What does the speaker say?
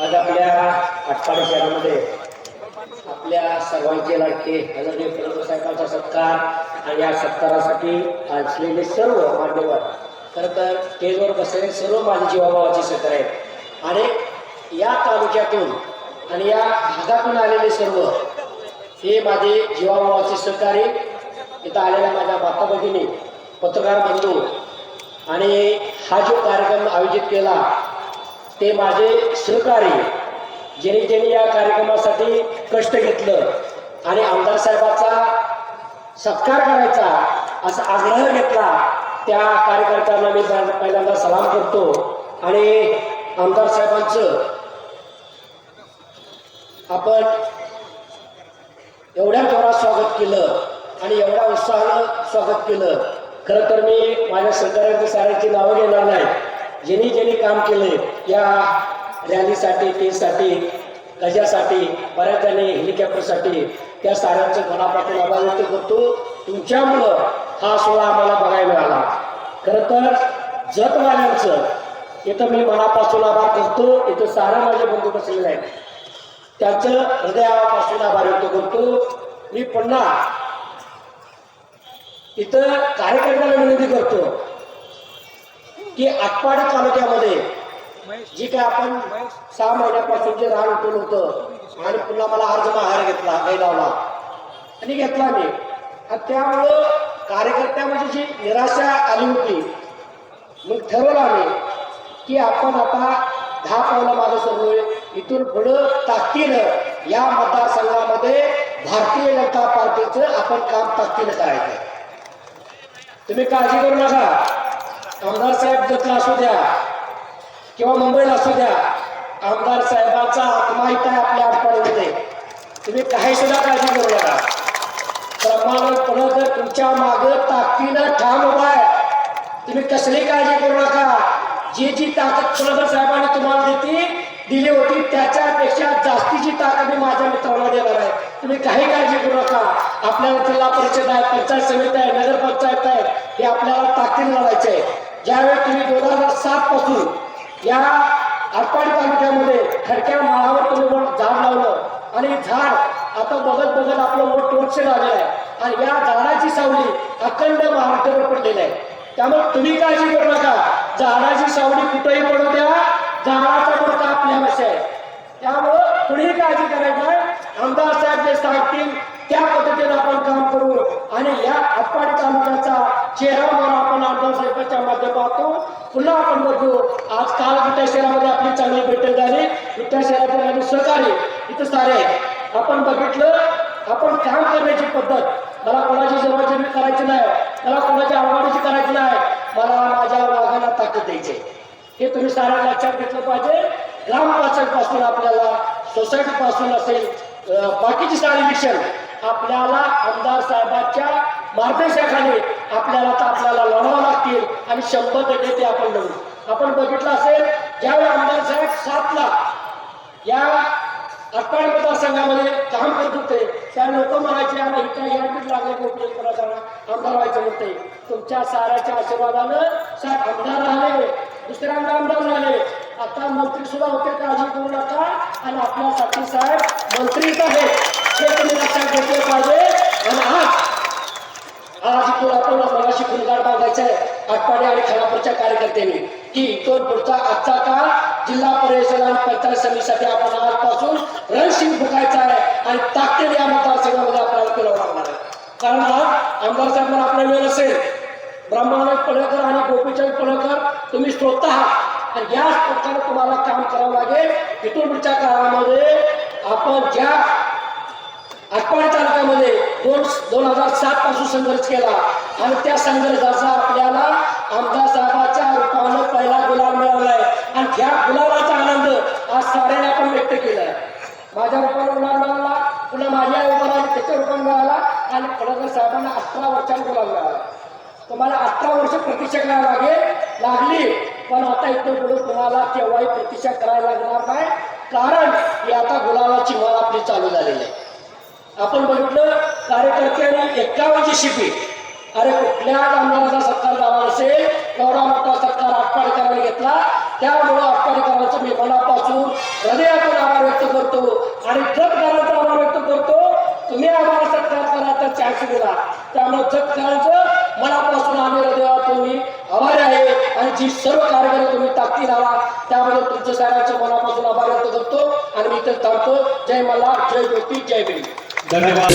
आज आपल्या आठपाडी शहरामध्ये आपल्या सर्वांचे लाडके आदरणीय साहेबांचा सत्कार आणि या सत्कारासाठी असलेले सर्व मान्यवर खरं तर स्टेजवर बसलेले सर्व माझे जीवाभावाचे सत्कार आहेत. आणि या तालुक्यातून आणि या भागातून आलेले सर्व हे माझे जीवाभावाचे सहकारी इथं आलेल्या माझ्या माता भगिनी पत्रकार बंधू आणि हा जो कार्यक्रम आयोजित केला ते माझे सहकारी ज्यांनी ज्यांनी या कार्यक्रमासाठी कष्ट घेतलं आणि आमदार साहेबाचा सत्कार करायचा असा आग्रह घेतला त्या कार्यकर्त्यांना मी पहिल्यांदा- पहिल्यांदा सलाम करतो. आणि आमदार साहेबांचं आपण एवढ्या जोरात स्वागत केलं आणि एवढ्या उत्साहानं स्वागत केलं. खरं तर मी माझ्या सहकार्यांच्या साऱ्यांची नावं घेणार नाही. ज्यांनी ज्यांनी काम केले या रॅलीसाठी टेसाठी गजासाठी बऱ्याच हेलिकॉप्टरसाठी त्या साऱ्यांचं मनापासून आभार व्यक्त करतो. तुमच्यामुळं हा सोहळा आम्हाला बघायला मिळाला. खरं तर जतवाल्यांचं इथं मी मनापासून आभार करतो. इथं सारे माझे बंधू बसलेले आहेत. त्याचं हृदयापासून आभार व्यक्त करतो. मी पुन्हा इथं कार्यकर्त्याला विनंती करतो? की आटपाडी तालुक्यामध्ये जी काय आपण सहा महिन्यापासून जे रान उठून होतं आणि पुन्हा मला अर्ज आहार घेतला काही लावला. आणि घेतला मी. आणि त्यामुळं कार्यकर्त्यामध्ये जी निराशा आली होती मग ठरवलं आम्ही की आपण आता दहा पावलं मागे सरलोय. इथून पुढं ताकदीनं या मतदारसंघामध्ये भारतीय जनता पार्टीचं आपण काम ताकदीनं करायचं तुम्ही काळजी करू नका. आमदार साहेब जतला असू द्या किंवा मुंबईला असू द्या. आमदार साहेबांचा आत्मा इथं आपल्या आठवड्यामध्ये तुम्ही काही सुद्धा काळजी करू नका. प्रमाणपणे जर तुमच्या मागं ताकदीनं ठाम उभा आहे तुम्ही कसली काळजी करू नका. जी जी ताकद फडणवीस साहेबांनी तुम्हाला देती दिली होती. त्याच्यापेक्षा जास्तीची ताकद मी माझ्या मित्रांना देणार आहे. तुम्ही काही काळजी करू नका. आपल्याला जिल्हा परिषद आहे पंचायत समिती आहे नगरपंचायत आहे हे आपल्याला ताकदीने लढायचं आहे. ज्यावेळी तुम्ही दोन हजार सात पासून या आटपाडी तालुक्यामध्ये खडक्या माळावर तुम्ही झाड लावलं आणि झाड आता बघत बघत आपलं मोठ टोर्च लागलं आहे. आणि या झाडाची सावली अखंड महाराष्ट्रावर पडलेली आहे. त्यामुळे तुम्ही काळजी करू नका. झाडाची सावली कुठेही पडू द्या. झाडाचा मोठा आपल्या भाषा आहे. त्यामुळं कुणीही काळजी करायची नाही. आमदार साहेब जे सांगतील त्या पद्धतीने आपण काम करू. आणि या आटपाडी तालुक्याचा चेहरा म्हणून आपण आमदार साहेबांच्या माध्यमातून पुन्हा आपण बघू. आज काल विट्या शहरामध्ये आपली चांगली बैठक झाली. विट्या शहरातील माझे सहकारी इथं सारे आपण बघितलं आपण काम करण्याची पद्धत. मला कोणाची जबाबदारी करायची नाही. मला कोणाची आवडीची करायची नाही. मला माझ्या वाघाला ताकद द्यायची हे तुम्ही सारा लक्षात घेतलं पाहिजे. ग्रामपंचायत पासून आपल्याला सोसायटी पासून असेल बाकीचे बाकीची सारी मिशन आपल्याला आमदार साहेबांच्या मार्गदर्शनाखाली आपल्याला तर आपल्याला लढावं लागतील आणि शंभर टक्के ते आपण लढू. आपण बघितलं असेल ज्यावेळी आमदार साहेब सातला या अटपाडी मतदारसंघामध्ये काम करत होते त्या लोक म्हणायचे आणि इथं यापीठ लागले गोपी आमदार व्हायचं म्हणते. तुमच्या साऱ्याच्या आशीर्वादानं साहेब आमदार राहिले दुसऱ्यांदा आमदार झाले आता मंत्री सुद्धा होते काळजी करू नका. आणि आपल्यासाठी साहेब मंत्रीच आहे हे तुम्ही लक्षात घेतले पाहिजे. आणि आज आज इथून आपण मगाशी फुलगाड बांधायचं आहे आटपाडी आणि खानापूरच्या कार्यकर्त्यांनी की इथून पुढचा आजचा काळ जिल्हा परिषद आणि पंचायत समितीसाठी आपण आजपासून रणशिंग फुकायचा आहे. आणि ताकदीने या मतदारसंघामध्ये आपल्याला फिरवावं लागणार आहे. कारण आज आमदार साहेबांना आपला वेळ असेल. ब्रह्मानंद पळकर आणि गोपीचंद पळकर तुम्ही स्वतः आहात. आणि याच प्रकारे तुम्हाला काम करावं लागेल. इथून पुढच्या काळामध्ये आपण ज्या आटपाडी तालुक्यामध्ये दोन दोन हजार सात पासून संघर्ष केला आणि त्या संघर्षाचा आपल्याला आमदार साहेबाच्या रूपानं पहिला गुलाब मिळालाय. आणि त्या गुलाबाचा आनंद आज साऱ्याने आपण व्यक्त केलाय. माझ्या रूपानं गुलाब मिळाला पुन्हा माझ्या रूपाला त्याच्या रूपाने मिळाला आणि फडणवीस साहेबांना अठरा वर्षांनी गुलाब मिळाला. तुम्हाला अठरा वर्ष प्रतीक्षा करायला लागेल. लागली. पण आता इथं बोलून तुम्हाला केव्हाही प्रतीक्षा करायला लागणार नाही. कारण ही आता गुलाबाची माळ आपली चालू झालेली आहे. आपण बघितलं कार्यकर्त्यांनी एक्कावनची शिपी अरे कुठल्या आमदाराचा सत्कार झाला असेल? एवढा मोठा सत्कार आटपाडकरांनी घेतला. त्यामुळं आटपाडीकरांचं मी मनापासून हृदयातून आभार व्यक्त करतो आणि जगकरांचा आभार व्यक्त करतो. तुम्ही आम्हाला सत्कार करायचा चान्स दिला त्यामुळे जगकरांचं जी सर्व कार्यक्रम तुम्ही टाकतील आला त्याबद्दल तुमच्या सगळ्यांच्या मनापासून आभार व्यक्त करतो. आणि मी इथं थांबतो. जय मला जय ज्योती जय भीम. धन्यवाद.